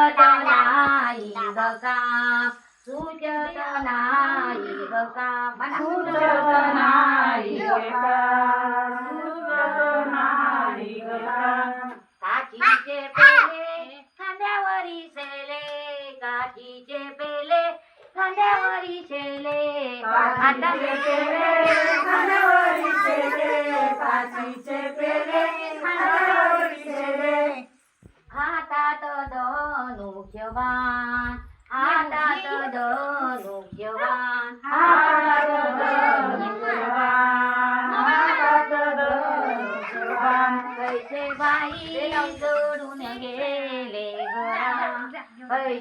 नाही बका सुचत नाही बका म्हणा सुचत नाही बका सुचत नाही बका काठीचे पेले खांद्यावरी सेले काठीचे पेले खांद्यावरी सेले काठीचे पेले खांद्यावरी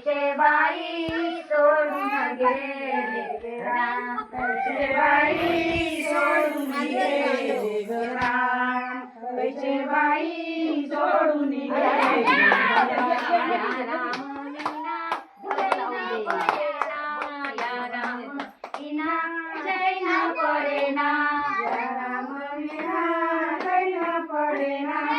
कसे बाई सोडून गेले कसे बाई सोडून गेले कसे बाई सोडून गेले Morena.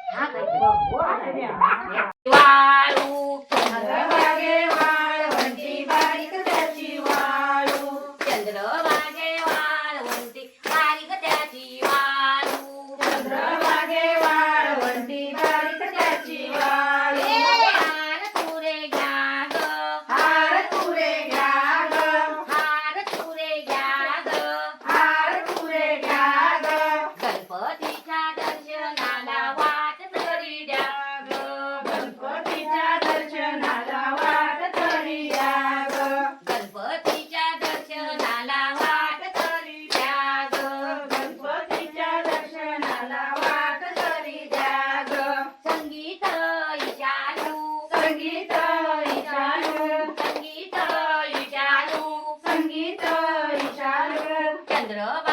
હા 들어봐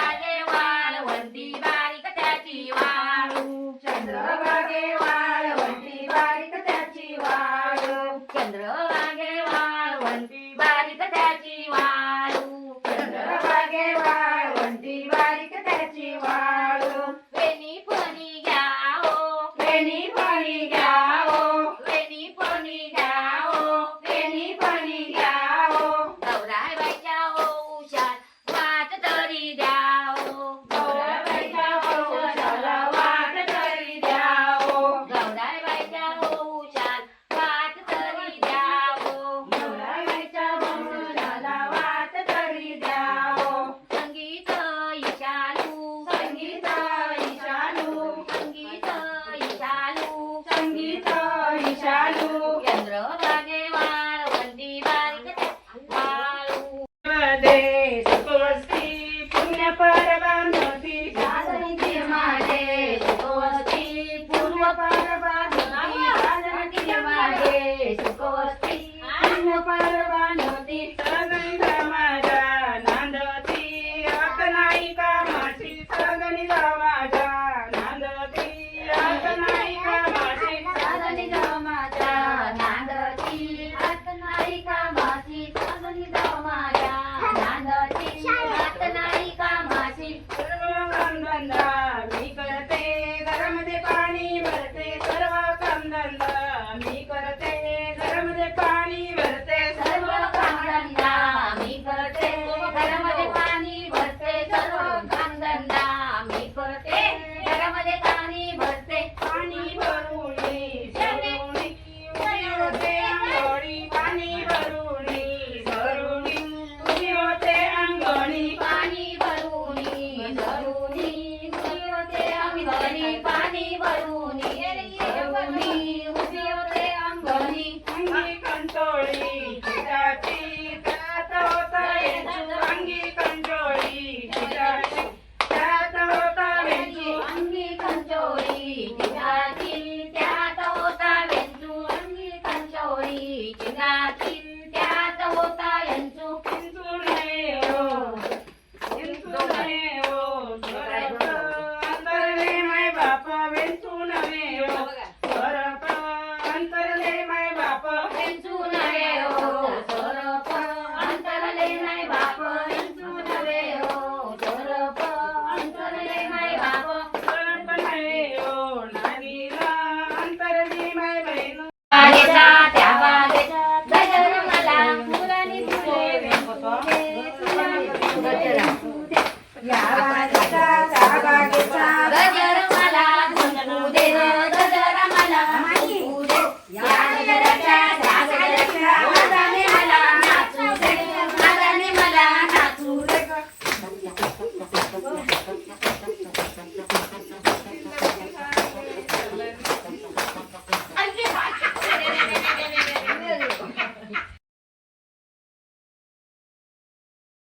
మాదే శుభవస్తి పుణ్య పరమానుతి సాధనికి మాదే శుభవస్తి పూర్వ